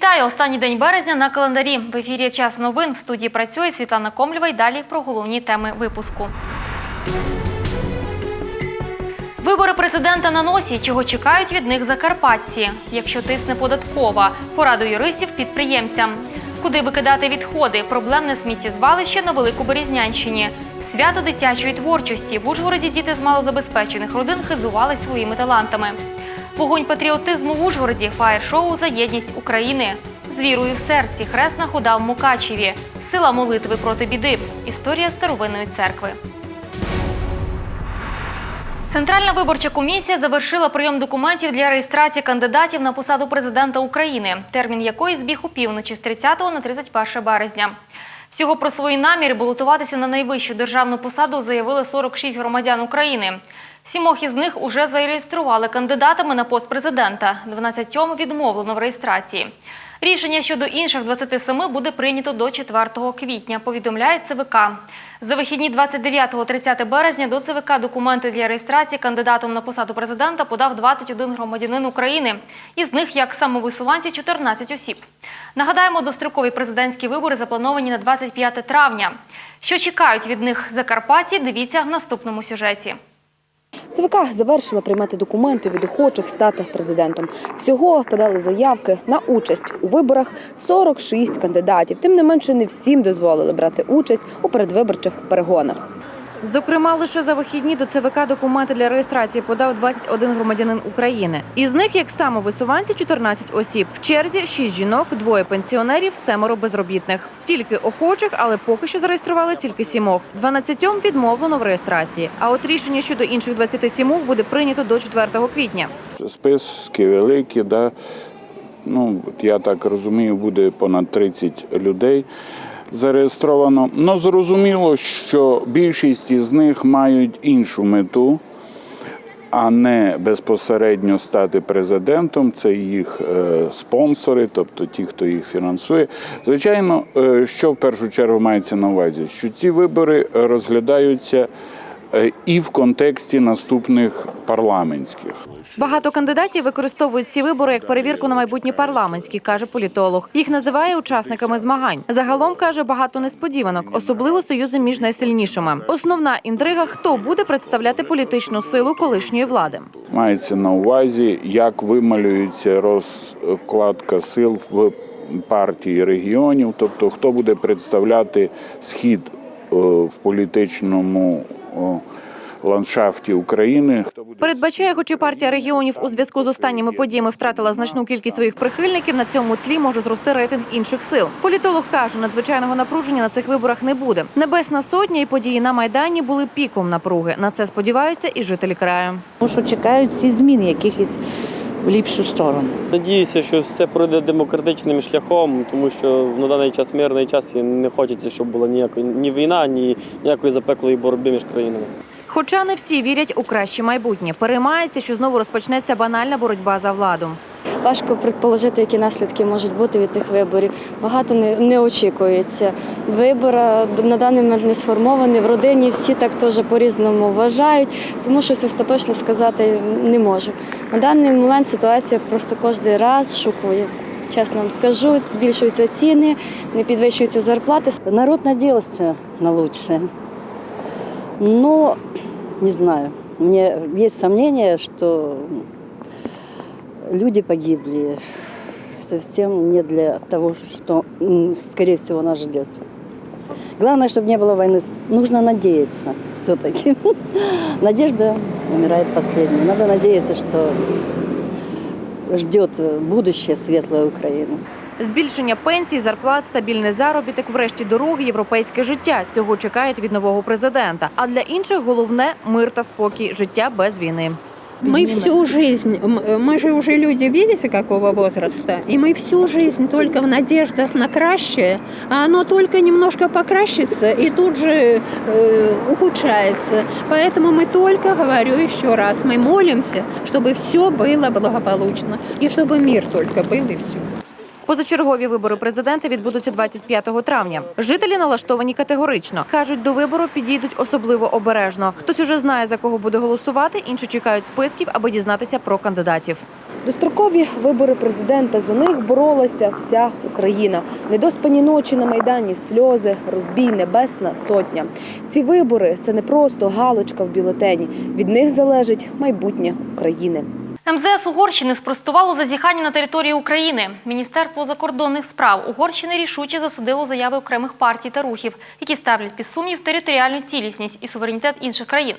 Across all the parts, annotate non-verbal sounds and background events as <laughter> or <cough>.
Вітаю! Останній день березня на календарі. В ефірі час новин. В студії працює Світлана Комлєва і далі про головні теми випуску. Вибори президента на носі. Чого чекають від них закарпатці? Якщо тисне податкова, пораду юристів підприємцям. Куди викидати відходи? Проблемне сміттєзвалище на Великоберезнянщині. Свято дитячої творчості. В Ужгороді діти з малозабезпечених родин хизували своїми талантами. Вогонь патріотизму в Ужгороді, фаєр-шоу за єдність України. З вірою в серці хресна хода в Мукачеві. Сила молитви проти біди. Історія старовинної церкви. Центральна виборча комісія завершила прийом документів для реєстрації кандидатів на посаду президента України, термін якої збіг у півночі з 30 на 31 березня. Всього про свої наміри балотуватися на найвищу державну посаду заявили 46 громадян України. Сімох із них уже зареєстрували кандидатами на пост президента. 12 відмовлено в реєстрації. Рішення щодо інших 27 буде прийнято до 4 квітня, повідомляє ЦВК. За вихідні 29-30 березня до ЦВК документи для реєстрації кандидатом на посаду президента подав 21 громадянин України. Із них як самовисуванці 14 осіб. Нагадаємо, дострокові президентські вибори заплановані на 25 травня. Що чекають від них Закарпатті, дивіться в наступному сюжеті. ЦВК завершила приймати документи від охочих стати президентом. Всього подали заявки на участь у виборах 46 кандидатів. Тим не менше, не всім дозволили брати участь у передвиборчих перегонах. Зокрема, лише за вихідні до ЦВК документи для реєстрації подав 21 громадянин України. Із них, як самовисуванці, 14 осіб. В черзі 6 жінок, двоє пенсіонерів, семеро безробітних. Стільки охочих, але поки що зареєстрували тільки сімох. 12 відмовлено в реєстрації. А от рішення щодо інших 27 буде прийнято до 4 квітня. Списки великі, да. ну, я так розумію, буде понад 30 людей зареєстровано. Ну, зрозуміло, що більшість із них мають іншу мету, а не безпосередньо стати президентом. Це їх е, спонсори, тобто ті, хто їх фінансує. Звичайно, е, що в першу чергу мається на увазі, що ці вибори розглядаються е, і в контексті наступних парламентських. Багато кандидатів використовують ці вибори як перевірку на майбутні парламентські, каже політолог. Їх називає учасниками змагань. Загалом каже багато несподіванок, особливо союзи між найсильнішими. Основна інтрига хто буде представляти політичну силу колишньої влади. Мається на увазі, як вималюється розкладка сил в партії регіонів, тобто хто буде представляти схід е, в політичному ландшафті України. Хто Передбачає, хоч і партія регіонів у зв'язку з останніми подіями втратила значну кількість своїх прихильників. На цьому тлі може зрости рейтинг інших сил. Політолог каже, надзвичайного напруження на цих виборах не буде. Небесна сотня і події на майдані були піком напруги. На це сподіваються і жителі краю. Тому що чекають всі зміни якихось в ліпшу сторону. Надіюся, що все пройде демократичним шляхом, тому що на даний час мирний час і не хочеться, щоб була ніякої ні війна, ні ніякої запеклої боротьби між країнами. Хоча не всі вірять у краще майбутнє, переймаються, що знову розпочнеться банальна боротьба за владу. Важко предположити, які наслідки можуть бути від тих виборів. Багато не, не очікується. Вибор е, на даний момент не сформований. В родині всі так теж по-різному вважають, тому щось остаточно сказати не можу. На даний момент ситуація просто кожен раз шокує. Чесно вам скажу, збільшуються ціни, не підвищуються зарплати. Народ надеялся на лучшее. Но, не знаю, у меня есть сомнение, что люди погибли совсем не для того, что, м, скорее всего, нас ждет. Главное, чтобы не было войны. Нужно надеяться все-таки. <laughs> Надежда умирает последней. Надо надеяться, что ждет будущее светлая Украина. Збільшення пенсій, зарплат, стабільний заробіток, врешті дороги, європейське життя. Цього чекають від нового президента. А для інших головне мир та спокій, життя без війни. Мы всю жизнь, м- мы же уже люди, видите, какого возраста, и мы всю жизнь только в надеждах на краще, а оно только немножко покращится и тут же э, ухудшается. Поэтому мы только, говорю еще раз, мы молимся, чтобы все было благополучно, и чтобы мир только был, и все. Позачергові вибори президента відбудуться 25 травня. Жителі налаштовані категорично. Кажуть, до вибору підійдуть особливо обережно. Хтось уже знає, за кого буде голосувати, інші чекають списків, аби дізнатися про кандидатів. Дострокові вибори президента за них боролася вся Україна. Недоспані ночі на майдані, сльози, розбій, небесна сотня. Ці вибори це не просто галочка в бюлетені. Від них залежить майбутнє України. МЗС Угорщини спростувало зазіхання на території України. Міністерство закордонних справ Угорщини рішуче засудило заяви окремих партій та рухів, які ставлять під сумнів територіальну цілісність і суверенітет інших країн,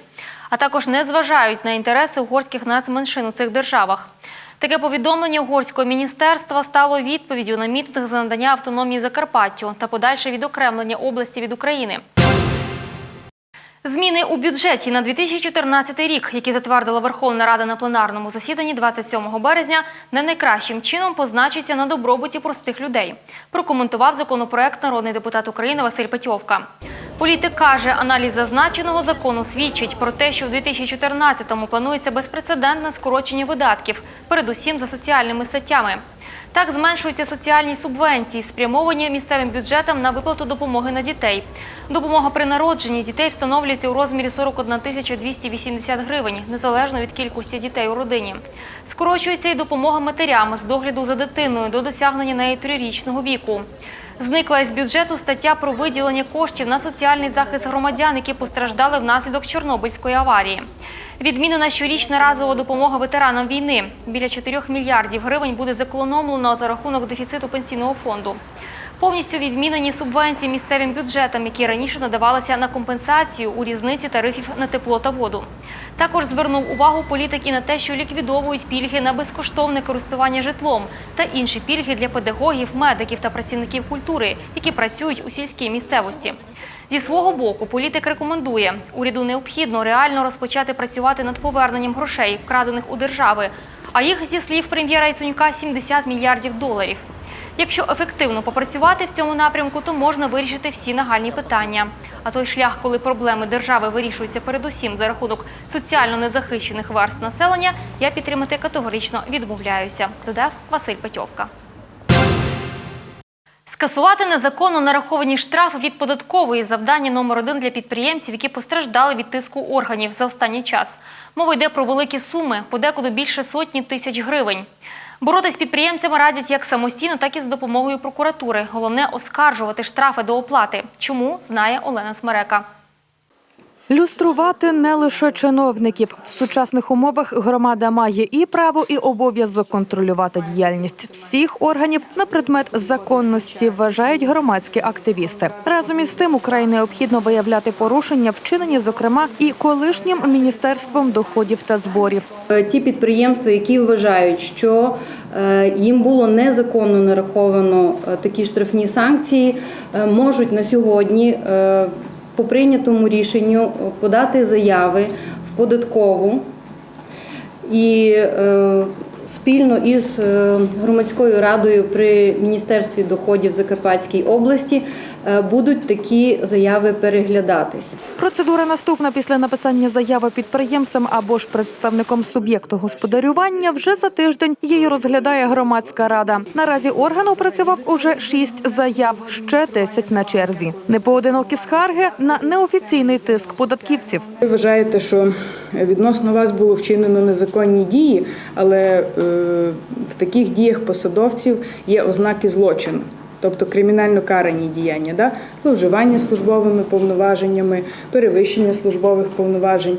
а також не зважають на інтереси угорських нацменшин у цих державах. Таке повідомлення угорського міністерства стало відповіддю на мітинг за надання автономії Закарпаттю та подальше відокремлення області від України. Зміни у бюджеті на 2014 рік, які затвердила Верховна Рада на пленарному засіданні 27 березня, не найкращим чином позначаться на добробуті простих людей. Прокоментував законопроект народний депутат України Василь Петьовка. Політик каже, аналіз зазначеного закону свідчить про те, що в 2014-му планується безпрецедентне скорочення видатків, передусім за соціальними статтями. Так зменшуються соціальні субвенції, спрямовані місцевим бюджетам на виплату допомоги на дітей. Допомога при народженні дітей встановлюється у розмірі 41 тисяча 280 гривень, незалежно від кількості дітей у родині. Скорочується і допомога матерям з догляду за дитиною до досягнення неї трирічного віку. Зникла із бюджету стаття про виділення коштів на соціальний захист громадян, які постраждали внаслідок Чорнобильської аварії. Відмінена щорічна разова допомога ветеранам війни. Біля 4 мільярдів гривень буде зекономлено за рахунок дефіциту пенсійного фонду. Повністю відмінені субвенції місцевим бюджетам, які раніше надавалися на компенсацію у різниці тарифів на тепло та воду. Також звернув увагу політик і на те, що ліквідовують пільги на безкоштовне користування житлом та інші пільги для педагогів, медиків та працівників культури, які працюють у сільській місцевості. Зі свого боку, політик рекомендує уряду необхідно реально розпочати працювати над поверненням грошей, вкрадених у держави. А їх, зі слів прем'єра Яценюка, 70 мільярдів доларів. Якщо ефективно попрацювати в цьому напрямку, то можна вирішити всі нагальні питання. А той шлях, коли проблеми держави вирішуються передусім за рахунок соціально незахищених верст населення, я підтримати категорично відмовляюся, додав Василь Петьовка. Скасувати незаконно нараховані штрафи від податкової завдання номер один для підприємців, які постраждали від тиску органів за останній час. Мова йде про великі суми, подекуди більше сотні тисяч гривень. Боротись з підприємцями радять як самостійно, так і з допомогою прокуратури. Головне оскаржувати штрафи до оплати. Чому знає Олена Смерека. Люструвати не лише чиновників. В сучасних умовах громада має і право, і обов'язок контролювати діяльність всіх органів на предмет законності, вважають громадські активісти. Разом із тим, Україні необхідно виявляти порушення, вчинені, зокрема, і колишнім міністерством доходів та зборів. Е, Ті підприємства, які вважають, що е, їм було незаконно нараховано е, такі штрафні санкції, можуть на сьогодні по прийнятому рішенню подати заяви в податкову і е, спільно із е, громадською радою при Міністерстві доходів Закарпатській області будуть такі заяви переглядатись. Процедура наступна після написання заяви підприємцем або ж представником суб'єкту господарювання вже за тиждень її розглядає громадська рада. Наразі орган опрацював уже шість заяв, ще 10 на черзі. Непоодинокі скарги на неофіційний тиск податківців. Ви вважаєте, що відносно вас було вчинено незаконні дії, але е, в таких діях посадовців є ознаки злочину. Тобто кримінально карані діяння, да? зловживання службовими повноваженнями, перевищення службових повноважень,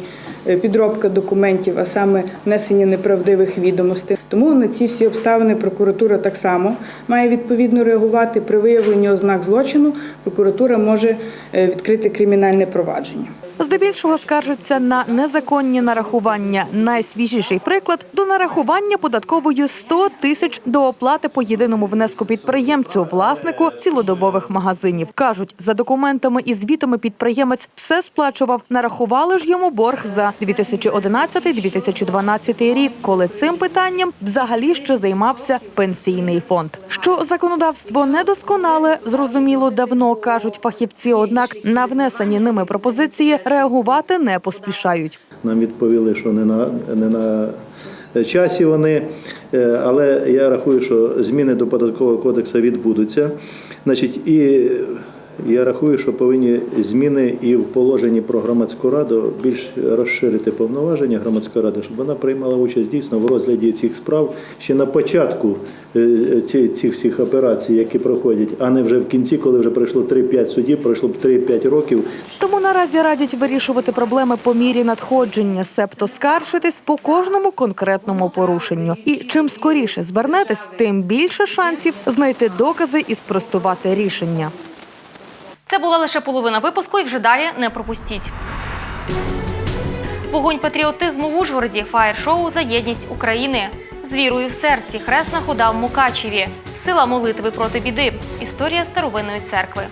е, підробка документів, а саме внесення неправдивих відомостей. Тому на ці всі обставини прокуратура так само має відповідно реагувати. При виявленні ознак злочину прокуратура може е, відкрити кримінальне провадження. Здебільшого скаржаться на незаконні нарахування. Найсвіжіший приклад до нарахування податковою 100 тисяч до оплати по єдиному внеску підприємцю, власнику цілодобових магазинів. кажуть, за документами і звітами підприємець все сплачував. Нарахували ж йому борг за 2011-2012 рік, коли цим питанням взагалі ще займався пенсійний фонд. Що законодавство недосконале, зрозуміло давно кажуть фахівці. Однак на внесені ними пропозиції реагувати не поспішають. Нам відповіли, що не на, не на часі вони, Е, але я рахую, що зміни до податкового кодексу відбудуться. Значить, і Я рахую, що повинні зміни і в положенні про громадську раду більш розширити повноваження громадської ради, щоб вона приймала участь дійсно в розгляді цих справ ще на початку е, цих всіх операцій, які проходять, а не вже в кінці, коли вже пройшло 3-5 судів, пройшло б 3-5 років. Тому наразі радять вирішувати проблеми по мірі надходження, себто скаржитись по кожному конкретному порушенню. І чим скоріше звернетесь, тим більше шансів знайти докази і спростувати рішення. Це була лише половина випуску, і вже далі не пропустіть. Вогонь патріотизму в Ужгороді, фаєр-шоу за єдність України. З вірою в серці хресна хода в Мукачеві. Сила молитви проти біди. Історія старовинної церкви.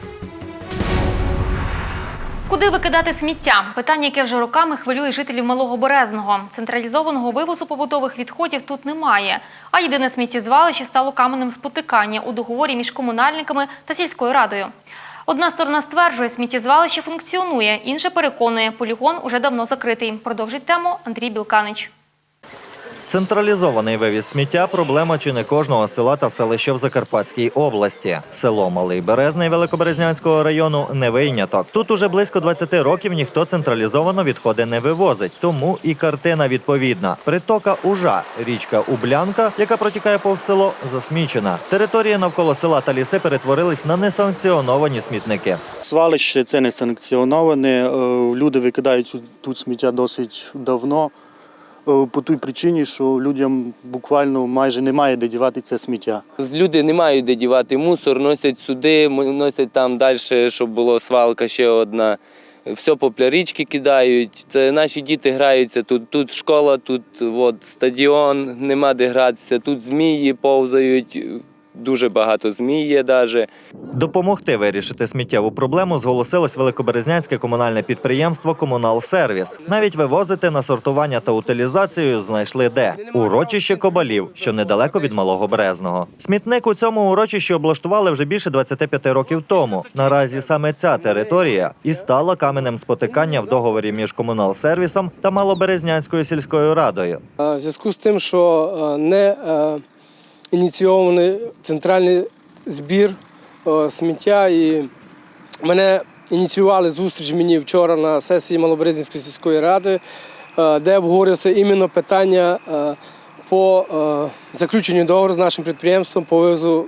Куди викидати сміття? Питання, яке вже роками хвилює жителів Малого Березного. Централізованого вивозу побутових відходів тут немає. А єдине сміттєзвалище стало каменем спотикання у договорі між комунальниками та сільською радою. Одна сторона стверджує, сміттєзвалище функціонує, інша переконує, полігон уже давно закритий. Продовжить тему Андрій Білканич. Централізований вивіз сміття проблема чи не кожного села та селища в Закарпатській області. Село Малий Березний Великоберезнянського району не виняток. Тут уже близько 20 років ніхто централізовано відходи не вивозить, тому і картина відповідна. Притока Ужа, річка Ублянка, яка протікає повз село, засмічена. Території навколо села та ліси перетворились на несанкціоновані смітники. Свалище це не санкціоноване. е, Люди викидають тут сміття досить давно. Е, По той причині, що людям буквально майже немає де дівати це сміття. Люди не мають де дівати мусор, носять сюди, носять там далі, щоб була свалка ще одна. Все попля річки кидають. Це наші діти граються. Тут, тут школа, тут от, стадіон, нема де гратися. Тут змії повзають, дуже багато змій є навіть. Допомогти вирішити сміттєву проблему зголосилось Великоберезнянське комунальне підприємство Комуналсервіс. Навіть вивозити на сортування та утилізацію знайшли де урочище Кобалів, що недалеко від Малого Березного. Смітник у цьому урочищі облаштували вже більше 25 років тому. Наразі саме ця територія і стала каменем спотикання в договорі між Комуналсервісом та Малоберезнянською сільською радою. В зв'язку з тим, що е, не е, ініційований центральний збір сміття, і мене ініціювали зустріч мені вчора на сесії Малоберезнівської сільської ради, е, де обговорювалося іменно питання е, по е, заключенню договору з нашим підприємством по вивозу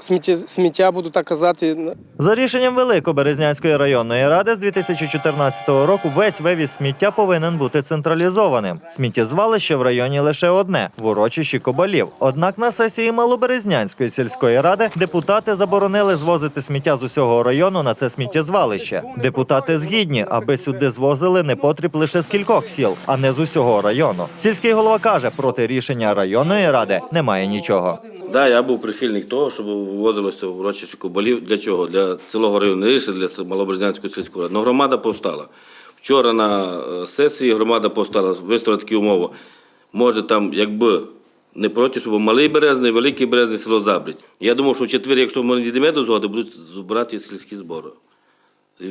сміття, сміття, буду так казати, За рішенням Великоберезнянської районної ради з 2014 року весь вивіз сміття повинен бути централізованим. Сміттєзвалище в районі лише одне в урочищі Кобалів. Однак на сесії Малоберезнянської сільської ради депутати заборонили звозити сміття з усього району на це сміттєзвалище. Депутати згідні, аби сюди звозили непотріб лише з кількох сіл, а не з усього району. Сільський голова каже, проти рішення районної ради немає нічого. Да, я був прихильник того, щоб вивозилося урочище Кобалів. Для чого? Для цілого району, лише для Малобрезнянської сільської ради. Ну, громада повстала. Вчора на е, сесії громада повстала, виставила такі умови. Може там, якби не проти, щоб малий березний, великий березний село забрить. Я думав, що в четвер, якщо ми не дійдемо до згоди, будуть збирати сільські збори.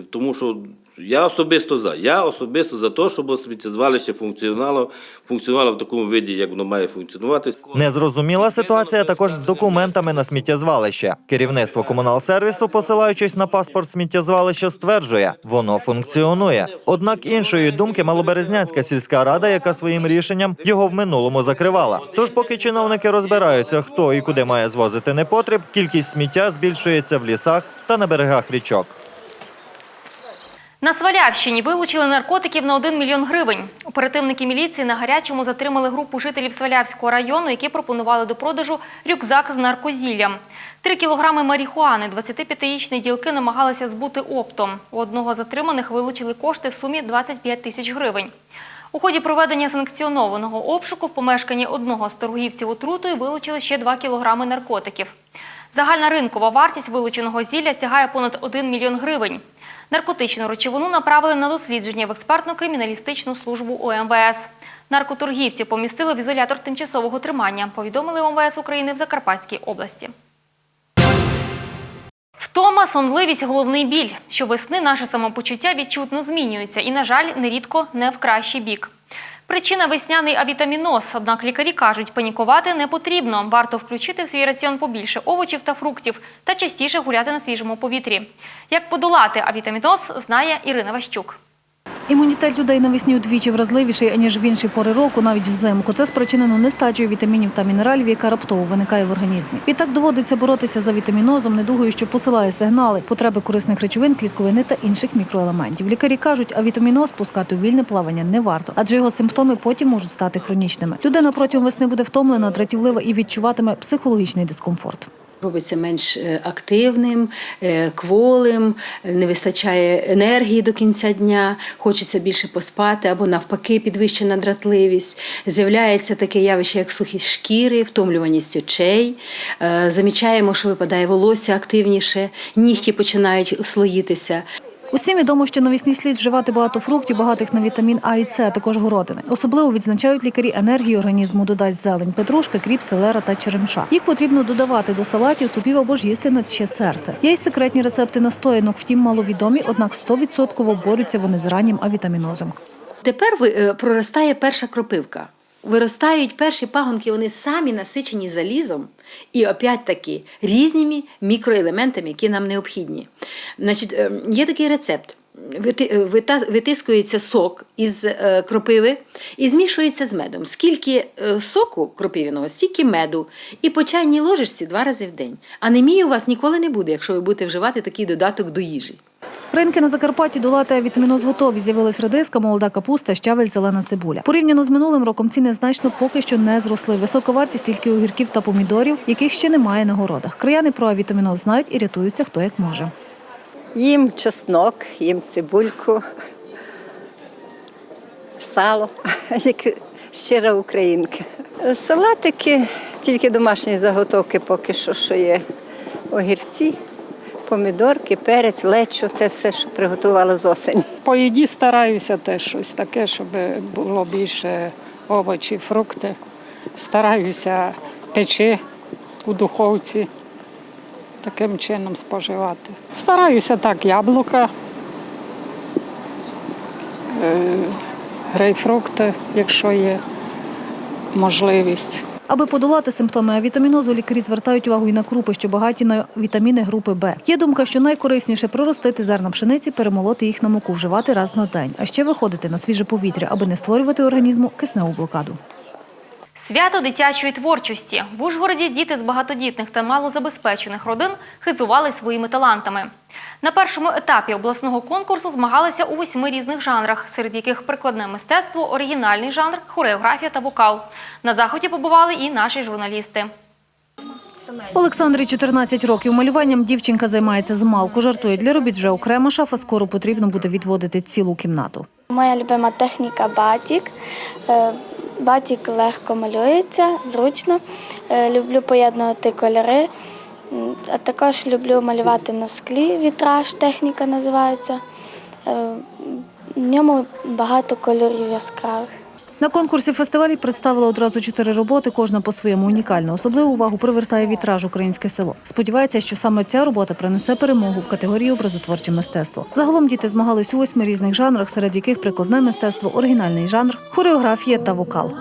Тому що я особисто за. Я особисто за те, щоб сміттєзвалище функціонувало, функціонувало в такому виді, як воно має функціонувати. Незрозуміла ситуація також з документами на сміттєзвалище. Керівництво комуналсервісу, посилаючись на паспорт сміттєзвалища, стверджує, воно функціонує. Однак іншої думки Малоберезнянська сільська рада, яка своїм рішенням його в минулому закривала. Тож, поки чиновники розбираються, хто і куди має звозити непотріб, кількість сміття збільшується в лісах та на берегах річок. На Свалявщині вилучили наркотиків на 1 мільйон гривень. Оперативники міліції на гарячому затримали групу жителів Свалявського району, які пропонували до продажу рюкзак з наркозіллям. Три кілограми марихуани 25-річні ділки намагалися збути оптом. У одного затриманих вилучили кошти в сумі 25 тисяч гривень. У ході проведення санкціонованого обшуку в помешканні одного з торгівців отрутою вилучили ще 2 кілограми наркотиків. Загальна ринкова вартість вилученого зілля сягає понад 1 мільйон гривень. Наркотичну речовину направили на дослідження в експертно-криміналістичну службу ОМВС. Наркоторгівці помістили в ізолятор тимчасового тримання, повідомили ОМВС України в Закарпатській області. Втома, сонливість, головний біль. Щовесни наше самопочуття відчутно змінюється і, на жаль, нерідко не в кращий бік. Причина весняний авітаміноз. Однак лікарі кажуть, панікувати не потрібно. Варто включити в свій раціон побільше овочів та фруктів та частіше гуляти на свіжому повітрі. Як подолати авітаміноз, знає Ірина Ващук. Імунітет людей навесні удвічі вразливіший, аніж в інші пори року, навіть взимку. Це спричинено нестачею вітамінів та мінералів, яка раптово виникає в організмі. Відтак доводиться боротися за вітамінозом, недугою, що посилає сигнали, потреби корисних речовин, клітковини та інших мікроелементів. Лікарі кажуть, авітаміноз пускати у вільне плавання не варто, адже його симптоми потім можуть стати хронічними. Людина протягом весни буде втомлена, дратівлива і відчуватиме психологічний дискомфорт. Робиться менш е, активним, е, кволим, не вистачає енергії до кінця дня, хочеться більше поспати або навпаки підвищена дратливість. З'являється таке явище, як сухі шкіри, втомлюваність очей. Е, Замічаємо, що випадає волосся активніше, нігті починають слоїтися. Усім відомо, що навесні слід вживати багато фруктів, багатих на вітамін А і С, а також городини. Особливо відзначають лікарі енергії організму додасть зелень, петрушка, кріп, селера та черемша. Їх потрібно додавати до салатів, супів або ж їсти на ще серце. Є й секретні рецепти настоянок, втім маловідомі, однак 100% борються вони з раннім авітамінозом. Тепер е, проростає перша кропивка. Виростають перші пагонки, вони самі насичені залізом і опять-таки різними мікроелементами, які нам необхідні. Значить, е, є такий рецепт. Е, Витискується сок із е, кропиви і змішується з медом. Скільки е, соку кропивяного, стільки меду. І по чайній ложечці два рази в день. Анемії у вас ніколи не буде, якщо ви будете вживати такий додаток до їжі. Ринки на Закарпатті долати вітаміноз готові. З'явилась редиска, молода капуста, щавель, зелена цибуля. Порівняно з минулим роком ціни значно поки що не зросли. Висока вартість тільки огірків та помідорів, яких ще немає на городах. Краяни про авітаміноз знають і рятуються хто як може. Їм чеснок, їм цибульку, сало, <laughs> як щира українка. Салатики, тільки домашні заготовки поки що, що є. Огірці, помідорки, перець, лечо, те все, що приготувала з осені. По їді стараюся теж щось таке, щоб було більше овочів, фрукти. Стараюся печи у духовці, таким чином споживати. Стараюся так, яблука, е, грейпфрукти, якщо є можливість. Аби подолати симптоми авітамінозу, лікарі звертають увагу і на крупи, що багаті на вітаміни групи Б. Є думка, що найкорисніше проростити зерна пшениці, перемолоти їх на муку, вживати раз на день, а ще виходити на свіже повітря, аби не створювати організму кисневу блокаду. Свято дитячої творчості. В Ужгороді діти з багатодітних та малозабезпечених родин хизували своїми талантами. На першому етапі обласного конкурсу змагалися у восьми різних жанрах, серед яких прикладне мистецтво, оригінальний жанр, хореографія та вокал. На заході побували і наші журналісти. Олександрі 14 років. Малюванням дівчинка займається з малку. Жартує для робіт вже окрема шафа. Скоро потрібно буде відводити цілу кімнату. Моя любима техніка батік. Батік легко малюється, зручно. Е, Люблю поєднувати кольори. А також люблю малювати на склі. Вітраж техніка називається. Е, В ньому багато кольорів яскравих. На конкурсі фестивалі представила одразу чотири роботи, кожна по-своєму унікальна. Особливу увагу привертає вітраж Українське село. Сподівається, що саме ця робота принесе перемогу в категорії образотворче мистецтво. Загалом діти змагались у восьми різних жанрах, серед яких прикладне мистецтво, оригінальний жанр, хореографія та вокал.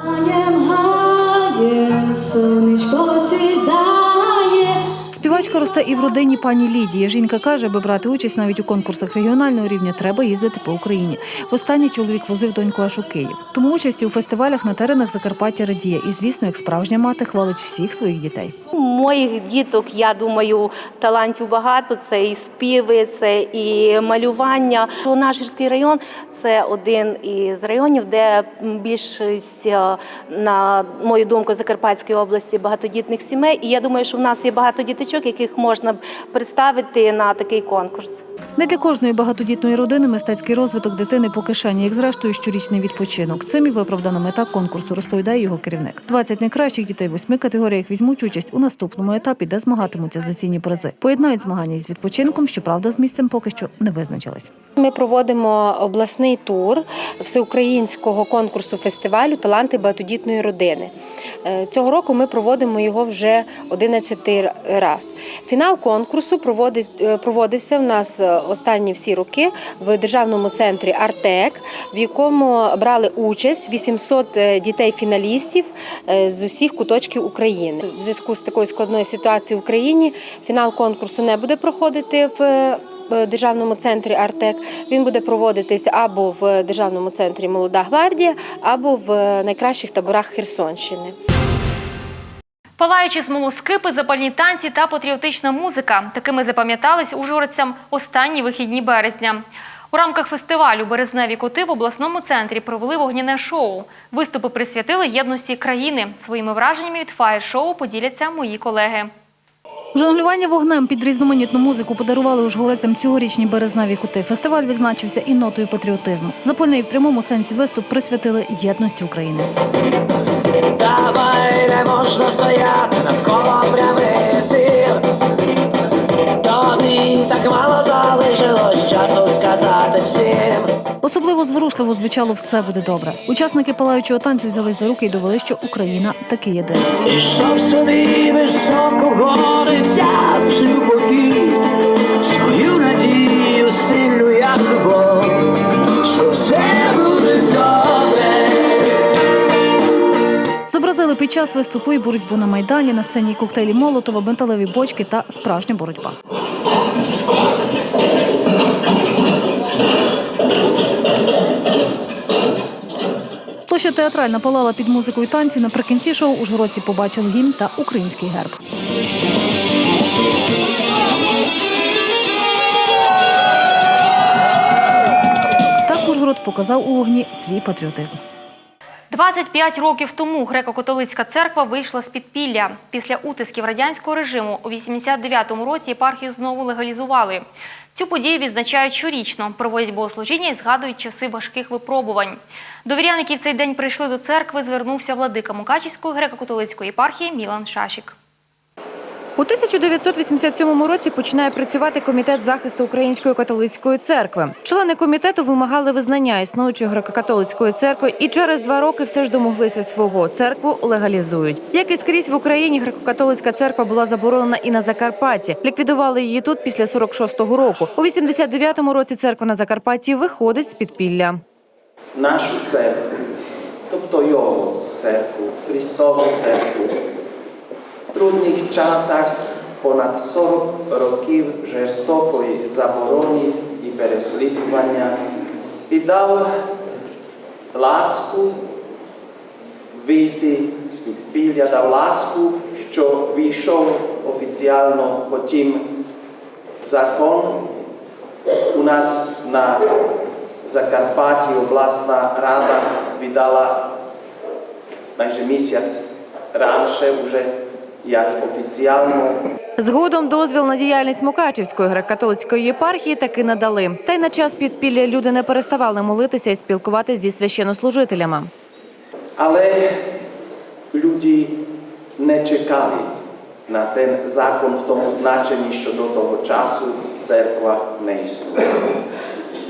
Співачка росте і в родині пані Лідії. Жінка каже, аби брати участь навіть у конкурсах регіонального рівня, треба їздити по Україні. Востаннє чоловік возив доньку аж у Київ. Тому участі у фестивалях на теренах Закарпаття радіє. І, звісно, як справжня мати хвалить всіх своїх дітей. Моїх діток, я думаю, талантів багато. Це і співи, це і малювання. Наш гірський район це один із районів, де більшість, е, на мою думку, Закарпатської області багатодітних сімей. І я думаю, що в нас є багато діточок, яких можна представити на такий конкурс. Не для кожної багатодітної родини мистецький розвиток дитини по кишені, як зрештою щорічний відпочинок. Цим і виправдана мета конкурсу, розповідає його керівник. 20 найкращих дітей в восьми категоріях візьмуть участь у наступному етапі, де змагатимуться за цінні призи. Поєднають змагання із відпочинком, щоправда, з місцем поки що не визначились. Ми проводимо обласний тур всеукраїнського конкурсу фестивалю Таланти багатодітної родини. Е, Цього року ми проводимо його вже 11 раз. Фінал конкурсу проводить, е, проводився в нас останні всі роки в державному центрі Артек, в якому брали участь 800 дітей-фіналістів е, з усіх куточків України. В зв'язку з такою складною ситуацією в Україні фінал конкурсу не буде проходити в е, державному центрі Артек. Він буде проводитись або в державному центрі Молода гвардія, або в найкращих таборах Херсонщини. Палаючі смолоскипи, запальні танці та патріотична музика. Такими запам'ятались ужгородцям останні вихідні березня. У рамках фестивалю Березневі коти в обласному центрі провели вогняне шоу. Виступи присвятили єдності країни. Своїми враженнями від фаєр-шоу поділяться мої колеги. Жонглювання вогнем під різноманітну музику подарували ужгородцям цьогорічні березневі кути. Фестиваль відзначився і нотою патріотизму. Запальний в прямому сенсі виступ присвятили єдності України. Давай не можна стояти навколо прямий ефір. Особливо зворушливо звучало все буде добре. Учасники палаючого танцю взялись за руки і довели, що Україна таки єдина. Ішов собі високо гори, взявши в похід свою надію сильну, як любов, що все буде добре. Зобразили під час виступу і боротьбу на майдані на сцені коктейлі Молотова, бенталеві бочки та справжня боротьба. Площа театральна палала під музику і танці. Наприкінці шоу ужгородці побачили гімн та український герб. Так Ужгород показав у вогні свій патріотизм. 25 років тому греко-католицька церква вийшла з підпілля. Після утисків радянського режиму у 89-му році єпархію знову легалізували. Цю подію відзначають щорічно, проводять богослужіння і згадують часи важких випробувань. До вірян, які в цей день прийшли до церкви, звернувся владика Мукачівської греко-католицької єпархії Мілан Шашік. У 1987 році починає працювати комітет захисту Української католицької церкви. Члени комітету вимагали визнання існуючої греко-католицької церкви і через два роки все ж домоглися свого. Церкву легалізують. Як і скрізь в Україні, греко-католицька церква була заборонена і на Закарпатті. Ліквідували її тут після 46-го року. У 89-му році церква на Закарпатті виходить з підпілля. нашу церкву, тобто Його церкву, Христову церкву. Трудних часах понад 40 років жорстокої заборони і переслідування піддав ласку вийти з підпілля, дав ласку, що війшов офіціально потім закон у нас на Закарпатті обласна рада віддала майже місяць раніше вже як офіціально Згодом дозвіл на діяльність Мукачівської греко-католицької єпархії таки надали. Та й на час підпілля люди не переставали молитися і спілкуватися зі священнослужителями. Але люди не чекали на ten закон в тому значенні, що до того часу церква не існує.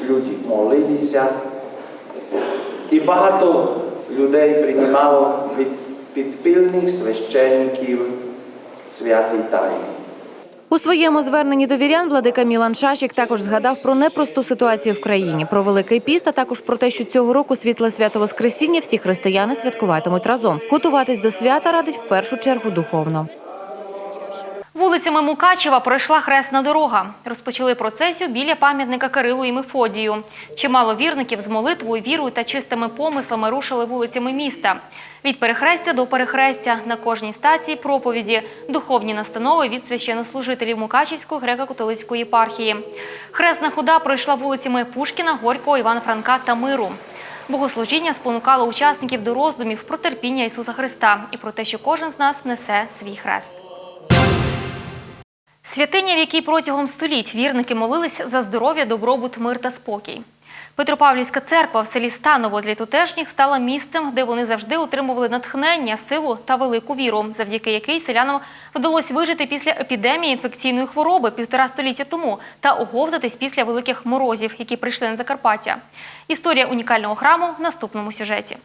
Люди молилися, і багато людей приймало від підпільних священників святий тайні. У своєму зверненні до вірян владика Мілан Шашік також згадав про непросту ситуацію в країні, про великий піст, а також про те, що цього року світле свято Воскресіння всі християни святкуватимуть разом. Готуватись до свята радить в першу чергу духовно. Вулицями Мукачева пройшла хресна дорога. Розпочали процесію біля пам'ятника Кирилу і Мефодію. Чимало вірників з молитвою, вірою та чистими помислами рушили вулицями міста. Від перехрестя до перехрестя на кожній стації проповіді, духовні настанови від священнослужителів Мукачівської греко-католицької єпархії. Хресна хода пройшла вулицями Пушкіна, Горького, Івана Франка та Миру. Богослужіння спонукало учасників до роздумів про терпіння Ісуса Христа і про те, що кожен з нас несе свій хрест. Святиня, в якій протягом століть вірники молились за здоров'я, добробут, мир та спокій. Петропавлівська церква в селі Станово для тутешніх стала місцем, де вони завжди отримували натхнення, силу та велику віру, завдяки якій селянам вдалося вижити після епідемії інфекційної хвороби півтора століття тому та оговтатись після великих морозів, які прийшли на Закарпаття. Історія унікального храму в наступному сюжеті.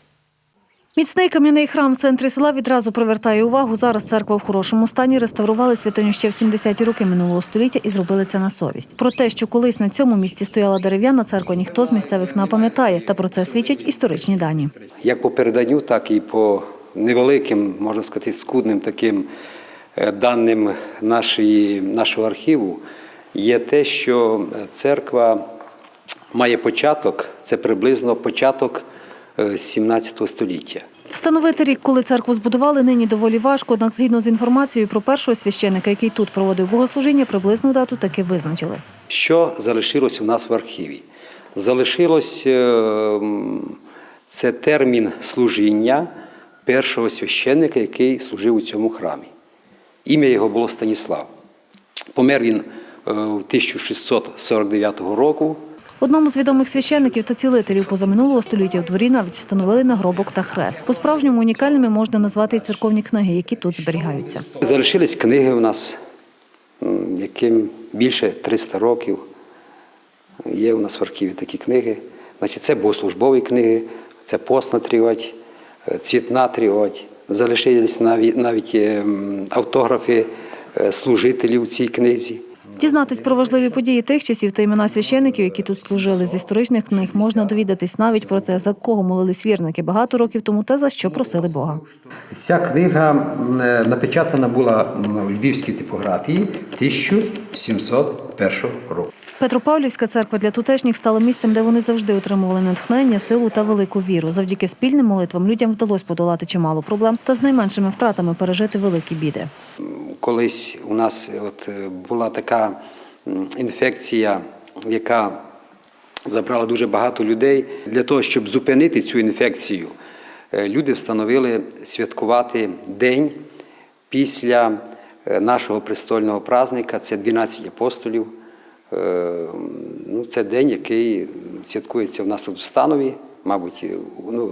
Міцний кам'яний храм в центрі села відразу привертає увагу. Зараз церква в хорошому стані. Реставрували святиню ще в 70-ті роки минулого століття і зробили це на совість. Про те, що колись на цьому місці стояла дерев'яна церква, ніхто з місцевих не пам'ятає. Та про це свідчать історичні дані. як по переданню, так і по невеликим, можна сказати, скудним таким е, даним нашої, нашого архіву, є те, що церква має початок, це приблизно початок е, 17 століття. Встановити рік, коли церкву збудували, нині доволі важко. Однак, згідно з інформацією про першого священика, який тут проводив богослужіння, приблизну дату таки визначили. Що залишилось у нас в архіві? Залишилось е, це термін служіння першого священника, який служив у цьому храмі. Ім'я його було Станіслав. Помер він е, 1649 року. Одному з відомих священників та цілителів позаминулого століття в дворі навіть встановили нагробок та хрест. По-справжньому унікальними можна назвати і церковні книги, які тут зберігаються. Залишились книги у нас, яким більше 300 років. Є у нас в архіві такі книги. Значить, це богослужбові книги, це постна тріоть, е, цвітна тріоть. Залишились навіть, навіть ем, автографи е, служителів у цій книзі. Дізнатись про важливі події тих часів та імена священиків, які тут служили з історичних книг, можна довідатись навіть про те, за кого молились вірники багато років тому та за що просили Бога. Ця книга е, напечатана була у львівській типографії 1701 року. Петропавлівська церква для тутешніх стала місцем, де вони завжди отримували натхнення, силу та велику віру. Завдяки спільним молитвам людям вдалося подолати чимало проблем та з найменшими втратами пережити великі біди. Колись у нас от е, була така інфекція, яка забрала дуже багато людей. Для того, щоб зупинити цю інфекцію, е, люди встановили святкувати день після е, нашого престольного праздника. Це 12 апостолів. Е, Ну, це день, який святкується в нас в Станові. Мабуть, ну,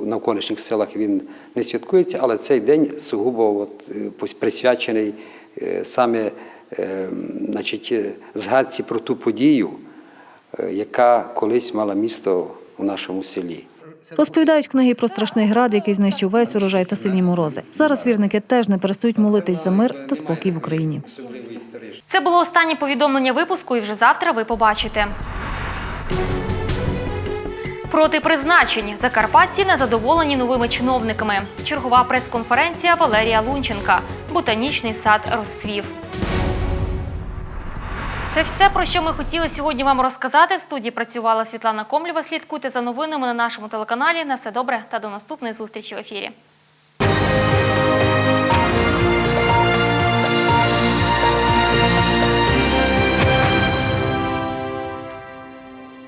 в навколишніх селах він не святкується, але цей день сугубо от, е, присвячений е, саме е, значить, е, згадці про ту подію, е, яка колись мала місто у нашому селі. Розповідають книги про страшний град, який знищив весь урожай та сильні морози. Зараз вірники теж не перестають молитись за мир та спокій в Україні. Це було останнє повідомлення випуску, і вже завтра ви побачите. Проти призначень закарпатці незадоволені новими чиновниками. Чергова прес-конференція Валерія Лунченка. Ботанічний сад розцвів. Це все, про що ми хотіли сьогодні вам розказати. В студії працювала Світлана Комлєва. Слідкуйте за новинами на нашому телеканалі. На все добре та до наступної зустрічі в ефірі.